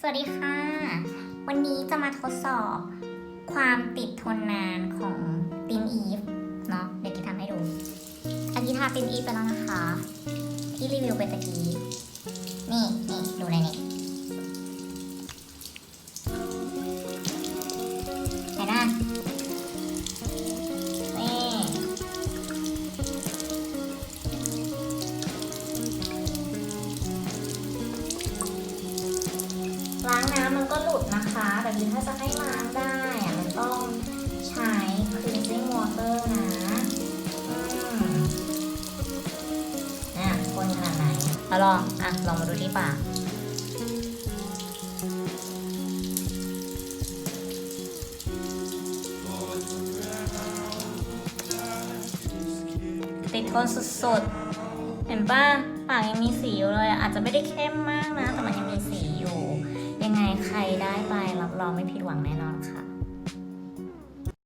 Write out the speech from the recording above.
สวัสดีค่ะ วันนี้จะมาทดสอบความติดทนนานของตินอีฟเนาะเดี๋ยวกิทำให้ดูอันนี้ทาตินอีฟไปแล้วนะคะ ที่รีวิวไปตะกี้ นี่นี่ดูเลยนี่ ล้างน้ำมันก็หลุดนะคะแต่คือถ้าจะให้ล้างได้อะมันต้องใช้ cleansing water นะอืมอะคนขนาดไหนเอาลองอะลองมาดูที่ปากติดทนสุดๆ เห็นป่ะ ปากยังมีสีอยู่เลยอะอาจจะไม่ได้เข้มมากนะ แต่มันยัง รได้ไปรับรองไม่ผิดหวังแน่นอนค่ะ